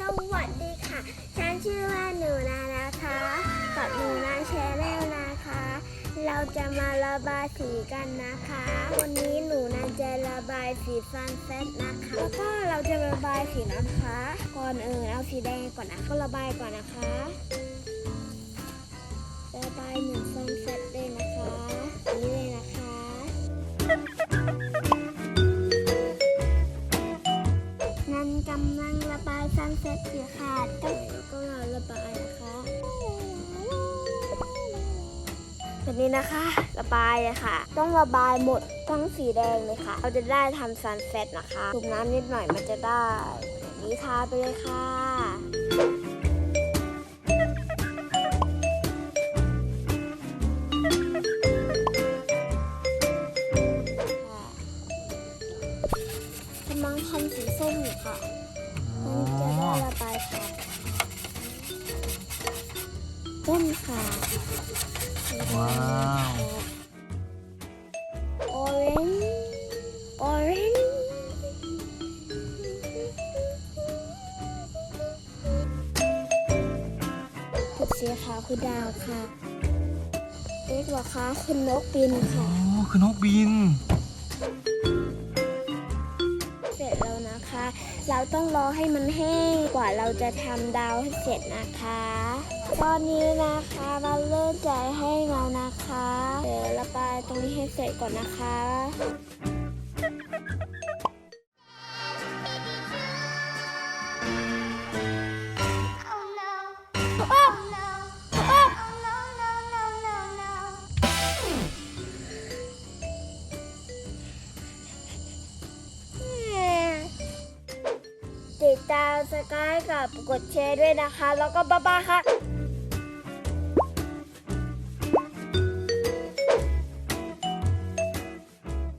สวัสดีค่ะ ฉันชื่อว่าหนูนานะคะ กับหนูนาแชร์แนลนะคะ เราจะมาระบายสีกันนะคะ วันนี้หนูนาจะระบายสีซันเซ็ตนะคะ แล้วก็เราจะระบายสีนะคะ ก่อนอื่นเอาสีแดงก่อนนะก็ระบายก่อนนะคะ ระบายหนึ่งันกำลังระบายซันเซ็ตอยู่ค่ะต้องก็ระบายนะคะแบบนี้นะคะ ระบายเลยค่ะ ต้องระบายหมดทั้งสีแดงเลยค่ะ เราจะได้ทำซันเซ็ตนะคะถูกน้ำนิดหน่อยมันจะได้แบบนี้ทาไปเลยค่ะ กำลังทำสีส้มอยู่ค่ะ มันจะได้ระบายค่ะต้นค่ะว้าวออเรนจ์ออเรนจ์จุดสีขาวคือดาวค่ะเล็กกว่าคะคือนกบินค่ะโอ้คือนกบิน นะคะ เราต้องรอให้มันแห้งกว่าเราจะทำดาวให้เสร็จนะคะ ตอนนี้นะคะเราเริ่มใจแห้งแล้วนะคะ เดี๋ยวระบายตรงนี้ให้เสร็จก่อนนะคะ ติดตามสกายกับกดแชร์ด้วยนะคะ แล้วก็บ๊ายบายค่ะ